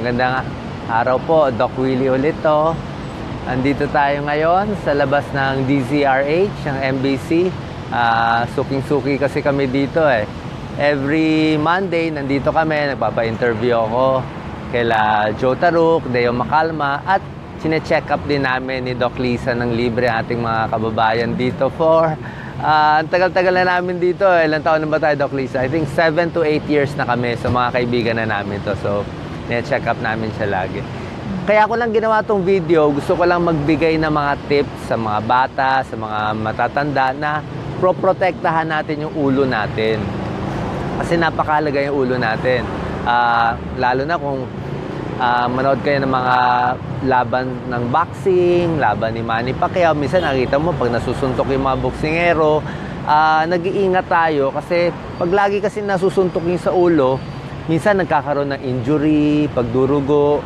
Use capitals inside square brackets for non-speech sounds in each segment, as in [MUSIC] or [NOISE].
Magandang araw po, Doc Willie ulit to. Andito tayo ngayon sa labas ng DZRH, ng MBC. Ah, suking-suki kasi kami dito eh. Every Monday, nandito kami, nagpapa-interview ako kaila Joe Taruk, Deo Macalma, at sine-check up din namin ni Doc Lisa ng libre ating mga kababayan dito for Ah, ang tagal-tagal na namin dito. eh. Ilang taon na ba tayo, Doc Lisa? I think 7 to 8 years na kami sa mga kaibigan na namin to. So, check up namin siya lagi. Kaya ako lang ginawa tong video, gusto ko lang magbigay ng mga tips sa mga bata, sa mga matatanda na pro-protektahan natin yung ulo natin. Kasi napakalaga yung ulo natin. Ah, lalo na kung ah, manood kayo ng mga laban ng boxing, laban ni Manny Pacquiao. Minsan nakita mo pag nasusuntok yung mga boksingero, ah, nag-iingat tayo kasi pag lagi kasi nasusuntok yung sa ulo, minsan nagkakaroon ng injury, pagdurugo.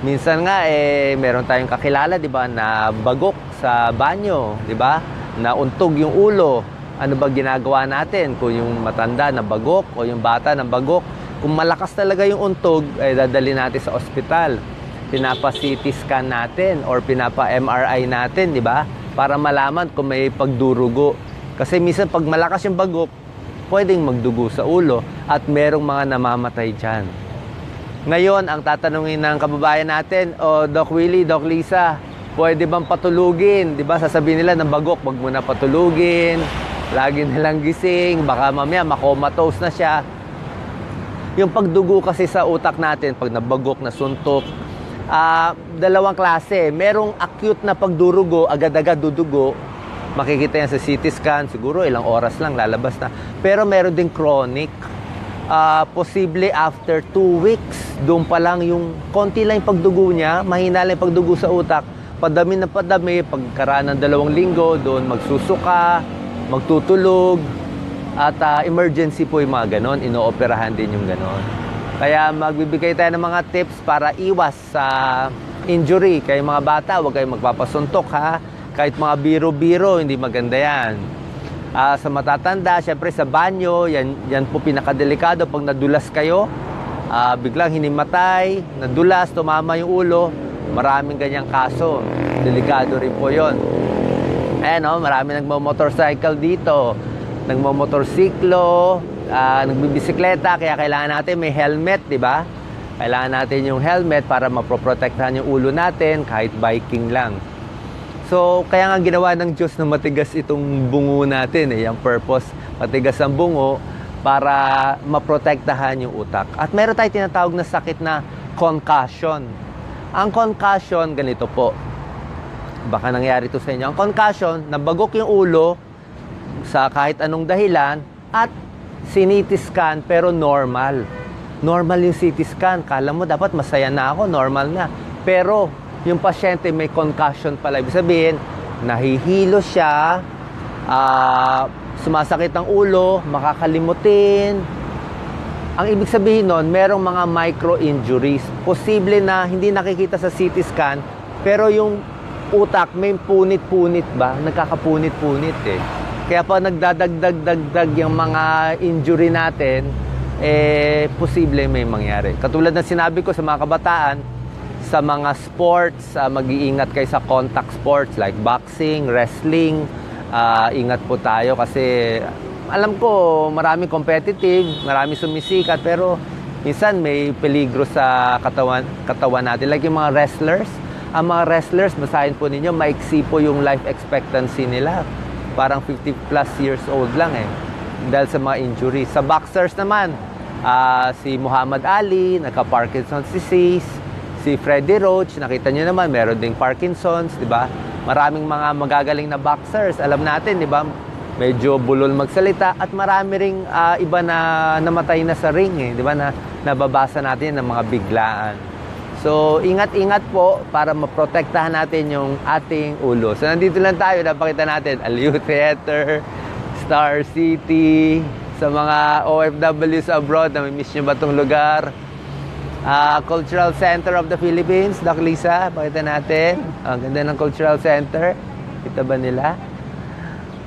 Minsan nga eh meron tayong kakilala, 'di ba, na bagok sa banyo, 'di ba? Na untog yung ulo. Ano ba ginagawa natin kung yung matanda na bagok o yung bata na bagok? Kung malakas talaga yung untog, eh dadali natin sa ospital. Pinapa-CT scan natin or pinapa-MRI natin, 'di ba? Para malaman kung may pagdurugo. Kasi minsan pag malakas yung bagok, pwedeng magdugo sa ulo at merong mga namamatay diyan. Ngayon, ang tatanungin ng kababayan natin, o Doc Willie, Doc Lisa, pwede bang patulugin? Di ba sasabihin nila ng bagok, wag mo na patulugin, lagi nilang gising, baka mamaya makomatose na siya. Yung pagdugo kasi sa utak natin, pag nabagok, nasuntok, ah, dalawang klase. Merong acute na pagdurugo, agad-agad dudugo, makikita yan sa CT scan, siguro ilang oras lang lalabas na. Pero meron din chronic. Ah, posible after two weeks, doon pa lang yung konti lang yung pagdugo niya, mahina lang yung pagdugo sa utak, padami na padami, pagkaraan ng dalawang linggo, doon magsusuka, magtutulog, at ah, emergency po yung mga ganon, inooperahan din yung ganon. Kaya magbibigay tayo ng mga tips para iwas sa injury. Kaya mga bata, huwag kayong magpapasuntok ha. Kahit mga biro-biro, hindi maganda yan. Ah, sa matatanda, syempre sa banyo, yan, yan po pinakadelikado. Pag nadulas kayo, ah, biglang hinimatay, nadulas, tumama yung ulo, maraming ganyang kaso. Delikado rin po yon. Ayan o, marami nagmo-motorcycle dito. Nagmo-motorsiklo, ah, nagbibisikleta, kaya kailangan natin may helmet, di ba? Kailangan natin yung helmet para maproprotektahan yung ulo natin kahit biking lang. So, kaya nga ginawa ng Diyos na matigas itong bungo natin, eh, yung purpose, matigas ang bungo para maprotektahan yung utak. At meron tayo tinatawag na sakit na concussion. Ang concussion, ganito po. Baka nangyari to sa inyo. Ang concussion, nabagok yung ulo sa kahit anong dahilan at siniti scan pero normal. Normal yung CT scan. Kala mo dapat masaya na ako, normal na. Pero yung pasyente may concussion pala. Ibig sabihin, nahihilo siya, ah, sumasakit ang ulo, makakalimutin. Ang ibig sabihin nun, merong mga micro-injuries. Posible na hindi nakikita sa CT scan, pero yung utak may punit-punit ba? Nagkakapunit-punit eh. Kaya pa nagdadagdag-dagdag yung mga injury natin, eh, posible may mangyari. Katulad ng sinabi ko sa mga kabataan, sa mga sports, ah, mag-iingat kayo sa contact sports like boxing, wrestling. Ah, ingat po tayo kasi alam ko marami competitive, marami sumisikat pero minsan may peligro sa katawan katawan natin like yung mga wrestlers. Ang mga wrestlers, basahin po ninyo, maiksi po yung life expectancy nila. Parang 50 plus years old lang eh. Dahil sa mga injuries. Sa boxers naman, ah, si Muhammad Ali, nagka-Parkinson's disease. Si Freddie Roach, nakita nyo naman, meron ding Parkinson's, di ba? Maraming mga magagaling na boxers. Alam natin, di ba? Medyo bulol magsalita at marami ring ah, iba na namatay na sa ring, eh, di ba? Na nababasa natin ng mga biglaan. So, ingat-ingat po para maprotektahan natin yung ating ulo. So, nandito lang tayo. Napakita natin, Aliu Theater, Star City, sa mga OFWs abroad, nami-miss nyo ba itong lugar? Ah, Cultural Center of the Philippines, Doc Lisa, pakita natin. Ang ganda ng Cultural Center. Kita ba nila?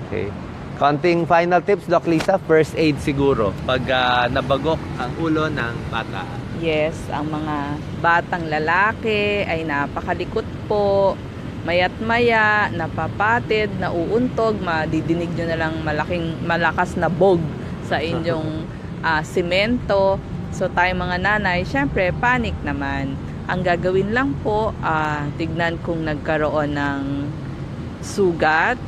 Okay. Konting final tips, Doc Lisa. First aid siguro pag ah, nabagok ang ulo ng bata. Yes, ang mga batang lalaki ay napakalikot po. Mayat maya, napapatid, nauuntog, madidinig nyo na lang malaking, malakas na bog sa inyong [LAUGHS] ah, simento. So tayo mga nanay, syempre panic naman. Ang gagawin lang po, ah, tignan kung nagkaroon ng sugat.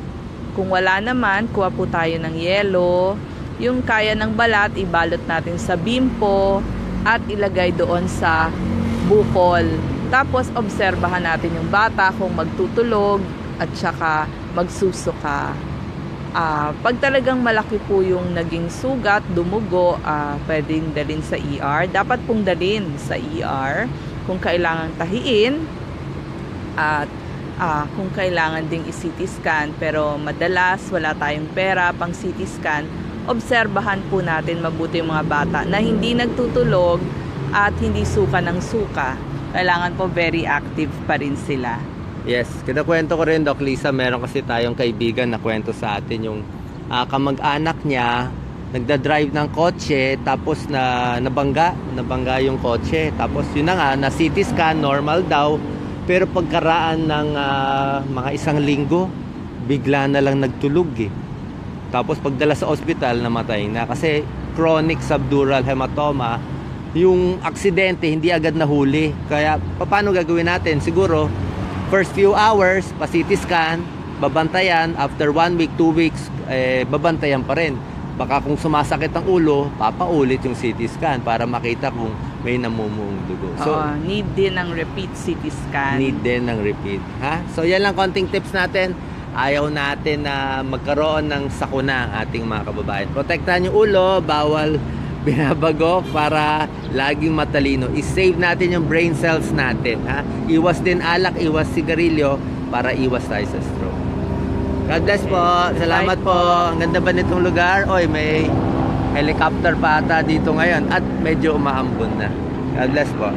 Kung wala naman, kuha po tayo ng yelo. Yung kaya ng balat, ibalot natin sa bimpo at ilagay doon sa bukol. Tapos, obserbahan natin yung bata kung magtutulog at saka magsusuka. Ah, pag talagang malaki po yung naging sugat, dumugo, ah, pwedeng dalin sa ER. Dapat pong dalin sa ER kung kailangan tahiin at ah, kung kailangan ding i-CT scan. Pero madalas wala tayong pera. Pang CT scan obserbahan po natin mabuti yung mga bata na hindi nagtutulog at hindi suka ng suka. Kailangan po very active pa rin sila Yes, kinakwento ko rin, Doc Lisa, meron kasi tayong kaibigan na kwento sa atin yung ah, kamag-anak niya nagda-drive ng kotse tapos na nabangga, nabangga yung kotse. Tapos yun na nga, na CT scan, normal daw. Pero pagkaraan ng ah, mga isang linggo, bigla na lang nagtulog eh. Tapos pagdala sa ospital, namatay na kasi chronic subdural hematoma. Yung aksidente hindi agad nahuli. Kaya paano gagawin natin? Siguro first few hours, pa CT scan, babantayan, after one week, two weeks, eh, babantayan pa rin. Baka kung sumasakit ang ulo, papaulit yung CT scan para makita kung may namumuong dugo. So, Oo, need din ng repeat CT scan need din ng repeat. Ha? So, yan lang konting tips natin. Ayaw natin na magkaroon ng sakuna ang ating mga kababayan. Protektahan yung ulo, bawal binabago para laging matalino. I-save natin yung brain cells natin. Ha? Iwas din alak, iwas sigarilyo para iwas tayo sa stroke. God bless po. Salamat po. Ang ganda ba nitong lugar? Oy, may helicopter pa ata dito ngayon at medyo umahambon na. God bless po.